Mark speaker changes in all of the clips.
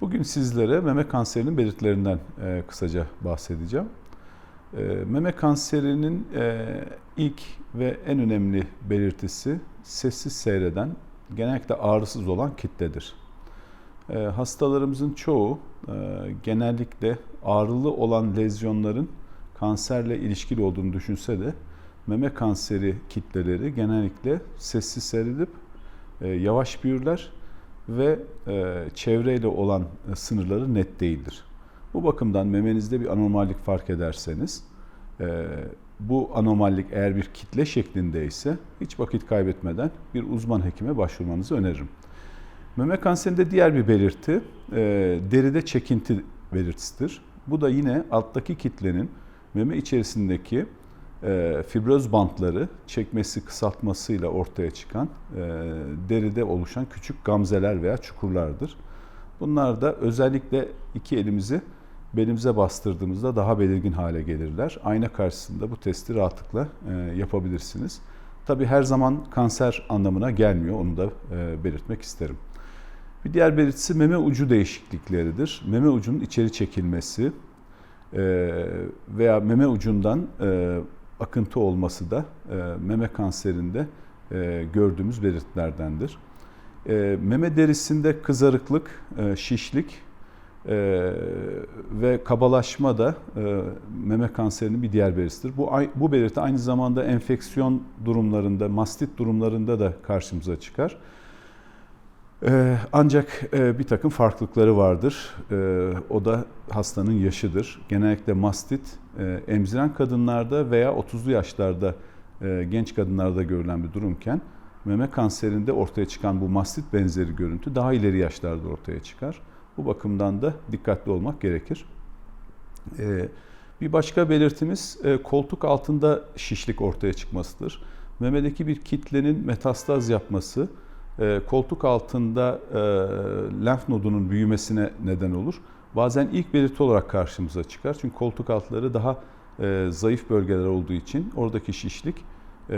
Speaker 1: Bugün sizlere meme kanserinin belirtilerinden e, kısaca bahsedeceğim. E, meme kanserinin e, ilk ve en önemli belirtisi sessiz seyreden, genellikle ağrısız olan kitledir. E, hastalarımızın çoğu e, genellikle ağrılı olan lezyonların kanserle ilişkili olduğunu düşünse de meme kanseri kitleleri genellikle sessiz seyredip e, yavaş büyürler ve e, çevreyle olan e, sınırları net değildir. Bu bakımdan memenizde bir anormallik fark ederseniz e, bu anormallik eğer bir kitle şeklinde ise hiç vakit kaybetmeden bir uzman hekime başvurmanızı öneririm. Meme kanserinde diğer bir belirti e, deride çekinti belirtisidir. Bu da yine alttaki kitlenin meme içerisindeki e, fibroz bantları çekmesi kısaltmasıyla ortaya çıkan e, deride oluşan küçük gamzeler veya çukurlardır. Bunlar da özellikle iki elimizi belimize bastırdığımızda daha belirgin hale gelirler. Ayna karşısında bu testi rahatlıkla e, yapabilirsiniz. Tabi her zaman kanser anlamına gelmiyor, onu da e, belirtmek isterim. Bir diğer belirtisi meme ucu değişiklikleridir. Meme ucunun içeri çekilmesi e, veya meme ucundan e, akıntı olması da e, meme kanserinde e, gördüğümüz belirtilerdendir. E, meme derisinde kızarıklık, şişlik ve kabalaşma da meme kanserinin bir diğer belirtisidir. Bu, bu belirti aynı zamanda enfeksiyon durumlarında, mastit durumlarında da karşımıza çıkar. Ee, ancak e, bir takım farklılıkları vardır. Ee, o da hastanın yaşıdır. Genellikle mastit e, emziren kadınlarda veya 30'lu yaşlarda e, genç kadınlarda görülen bir durumken meme kanserinde ortaya çıkan bu mastit benzeri görüntü daha ileri yaşlarda ortaya çıkar. Bu bakımdan da dikkatli olmak gerekir. Ee, bir başka belirtimiz koltuk altında şişlik ortaya çıkmasıdır. Memedeki bir kitlenin metastaz yapması, koltuk altında e, lenf nodunun büyümesine neden olur. Bazen ilk belirti olarak karşımıza çıkar. Çünkü koltuk altları daha e, zayıf bölgeler olduğu için oradaki şişlik e,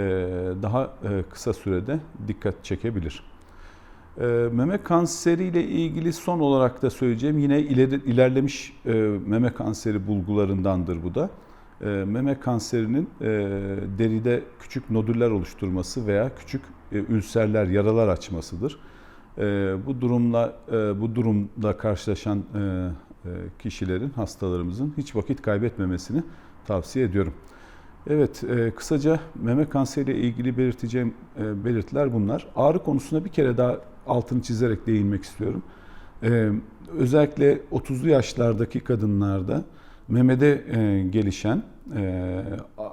Speaker 1: daha kısa sürede dikkat çekebilir. Meme kanseri ile ilgili son olarak da söyleyeceğim yine ileri, ilerlemiş meme kanseri bulgularındandır bu da. Meme kanserinin deride küçük nodüller oluşturması veya küçük ülserler, yaralar açmasıdır. E, bu durumla e, bu durumla karşılaşan kişilerin, hastalarımızın hiç vakit kaybetmemesini tavsiye ediyorum. Evet, kısaca meme kanseriyle ilgili belirteceğim belirtiler bunlar. Ağrı konusuna bir kere daha altını çizerek değinmek istiyorum. Özellikle 30'lu yaşlardaki kadınlarda memede gelişen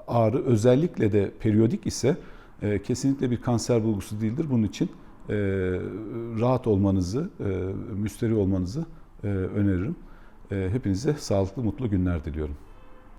Speaker 1: ağrı özellikle de periyodik ise e, kesinlikle bir kanser bulgusu değildir. Bunun için e, rahat olmanızı, e, müsteri olmanızı e, öneririm. E, hepinize sağlıklı, mutlu günler diliyorum.